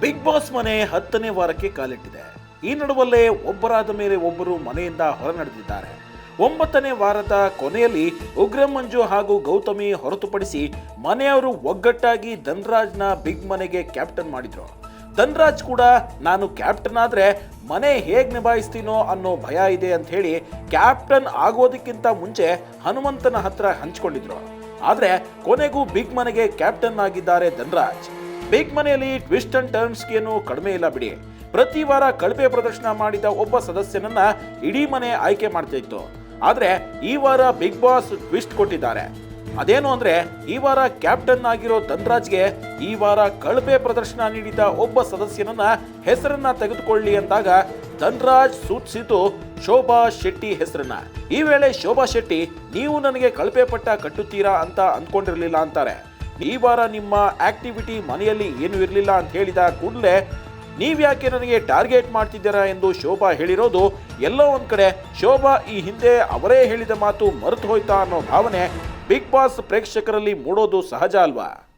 Big boss ಮನೆ ಹತ್ತನೇ ವಾರಕ್ಕೆ ಕಾಲಿಟ್ಟಿದೆ. ಈ ನಡುವಲ್ಲೇ ಒಬ್ಬರಾದ ಮೇಲೆ ಒಬ್ಬರು ಮನೆಯಿಂದ ಹೊರ ನಡೆದಿದ್ದಾರೆ ಒಂಬತ್ತನೇ ವಾರದ ಕೊನೆಯಲ್ಲಿ ಉಗ್ರ ಮಂಜು ಹಾಗೂ ಗೌತಮಿ ಹೊರತುಪಡಿಸಿ ಮನೆಯವರು ಒಗ್ಗಟ್ಟಾಗಿ ಧನ್ರಾಜ್ನ ಬಿಗ್ ಮನೆಗೆ ಕ್ಯಾಪ್ಟನ್ ಮಾಡಿದ್ರು. ಧನ್ರಾಜ್ ಕೂಡ, ನಾನು ಕ್ಯಾಪ್ಟನ್ ಆದ್ರೆ ಮನೆ ಹೇಗೆ ನಿಭಾಯಿಸ್ತೀನೋ ಅನ್ನೋ ಭಯ ಇದೆ ಅಂತ ಹೇಳಿ ಕ್ಯಾಪ್ಟನ್ ಆಗೋದಕ್ಕಿಂತ ಮುಂಚೆ ಹನುಮಂತನ ಹತ್ರ ಹಂಚ್ಕೊಂಡಿದ್ರು. ಆದ್ರೆ ಕೊನೆಗೂ ಬಿಗ್ ಮನೆಗೆ ಕ್ಯಾಪ್ಟನ್ ಆಗಿದ್ದಾರೆ ಧನ್ರಾಜ್. ಬಿಗ್ ಮನೆಯಲ್ಲಿ ಟ್ವಿಸ್ಟ್ ಅಂಡ್ ಟರ್ನ್ಸ್ಗೇನು ಕಡಿಮೆ ಇಲ್ಲ ಬಿಡಿ. ಪ್ರತಿ ವಾರ ಕಳಪೆ ಪ್ರದರ್ಶನ ಮಾಡಿದ ಒಬ್ಬ ಸದಸ್ಯನನ್ನ ಇಡೀ ಮನೆ ಆಯ್ಕೆ ಮಾಡ್ತಾ ಇತ್ತು. ಆದ್ರೆ ಈ ವಾರ ಬಿಗ್ ಬಾಸ್ ಟ್ವಿಸ್ಟ್ ಕೊಟ್ಟಿದ್ದಾರೆ. ಅದೇನು ಅಂದ್ರೆ ಈ ವಾರ ಕ್ಯಾಪ್ಟನ್ ಆಗಿರೋ ಧನ್ರಾಜ್ಗೆ ಈ ವಾರ ಕಳಪೆ ಪ್ರದರ್ಶನ ನೀಡಿದ ಒಬ್ಬ ಸದಸ್ಯನನ್ನ ಹೆಸರನ್ನ ತೆಗೆದುಕೊಳ್ಳಿ ಅಂದಾಗ ಧನ್ರಾಜ್ ಸೂಚಿಸಿತು ಶೋಭಾ ಶೆಟ್ಟಿ ಹೆಸರನ್ನ. ಈ ವೇಳೆ ಶೋಭಾ ಶೆಟ್ಟಿ, ನೀವು ನನಗೆ ಕಳಪೆ ಪಟ್ಟ ಕಟ್ಟುತ್ತೀರಾ ಅಂತ ಅಂದ್ಕೊಂಡಿರಲಿಲ್ಲ ಅಂತಾರೆ. ಈ ವಾರ ನಿಮ್ಮ ಆಕ್ಟಿವಿಟಿ ಮನೆಯಲ್ಲಿ ಏನು ಇರಲಿಲ್ಲ ಅಂತ ಹೇಳಿದ ಕೂಡಲೇ ನೀವ್ಯಾಕೆ ನನಗೆ ಟಾರ್ಗೆಟ್ ಮಾಡ್ತಿದ್ದೀರಾ ಎಂದು ಶೋಭಾ ಹೇಳಿರೋದು ಎಲ್ಲೋ ಒಂದು ಕಡೆ. ಶೋಭಾ ಈ ಹಿಂದೆ ಅವರೇ ಹೇಳಿದ ಮಾತು ಮರೆತು ಹೋಯ್ತಾ ಅನ್ನೋ ಭಾವನೆ ಬಿಗ್ ಬಾಸ್ ಪ್ರೇಕ್ಷಕರಲ್ಲಿ ಮೂಡೋದು ಸಹಜ ಅಲ್ವಾ?